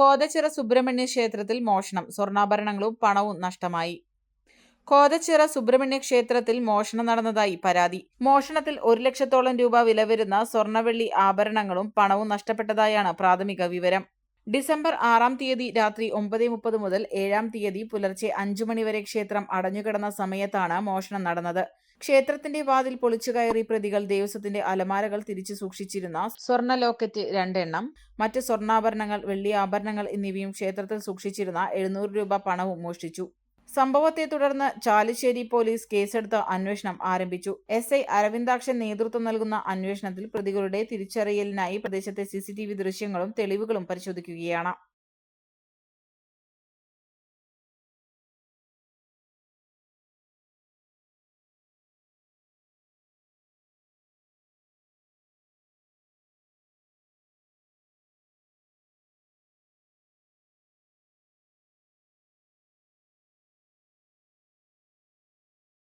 കോതച്ചിറ സുബ്രഹ്മണ്യ ക്ഷേത്രത്തിൽ മോഷണം സ്വർണാഭരണങ്ങളും പണവും നഷ്ടമായി. കോതച്ചിറ സുബ്രഹ്മണ്യ ക്ഷേത്രത്തിൽ മോഷണം നടന്നതായി പരാതി. മോഷണത്തിൽ ഒരു ലക്ഷത്തോളം രൂപ വില വരുന്ന സ്വർണവെള്ളി ആഭരണങ്ങളും പണവും നഷ്ടപ്പെട്ടതായാണ് പ്രാഥമിക വിവരം. ഡിസംബർ ആറാം തീയതി രാത്രി ഒമ്പത് മുപ്പത് മുതൽ ഏഴാം തീയതി പുലർച്ചെ അഞ്ചു മണിവരെ ക്ഷേത്രം അടഞ്ഞുകിടന്ന സമയത്താണ് മോഷണം നടന്നത്. ക്ഷേത്രത്തിന്റെ വാതിൽ പൊളിച്ചു കയറി പ്രതികൾ ദേവസ്വത്തിന്റെ അലമാരകൾ തിരിച്ചു സൂക്ഷിച്ചിരുന്ന സ്വർണ ലോക്കറ്റ് രണ്ടെണ്ണം മറ്റ് സ്വർണാഭരണങ്ങൾ വെള്ളി ആഭരണങ്ങൾ എന്നിവയും ക്ഷേത്രത്തിൽ സൂക്ഷിച്ചിരുന്ന എഴുന്നൂറ് രൂപ പണവും മോഷ്ടിച്ചു. സംഭവത്തെ തുടർന്ന് ചാലിശ്ശേരി പോലീസ് കേസെടുത്ത് അന്വേഷണം ആരംഭിച്ചു. എസ് ഐ അരവിന്ദാക്ഷൻ നേതൃത്വം നൽകുന്ന അന്വേഷണത്തിൽ പ്രതികളുടെ തിരിച്ചറിയലിനായി പ്രദേശത്തെ സിസിടിവി ദൃശ്യങ്ങളും തെളിവുകളും പരിശോധിക്കുകയാണ്.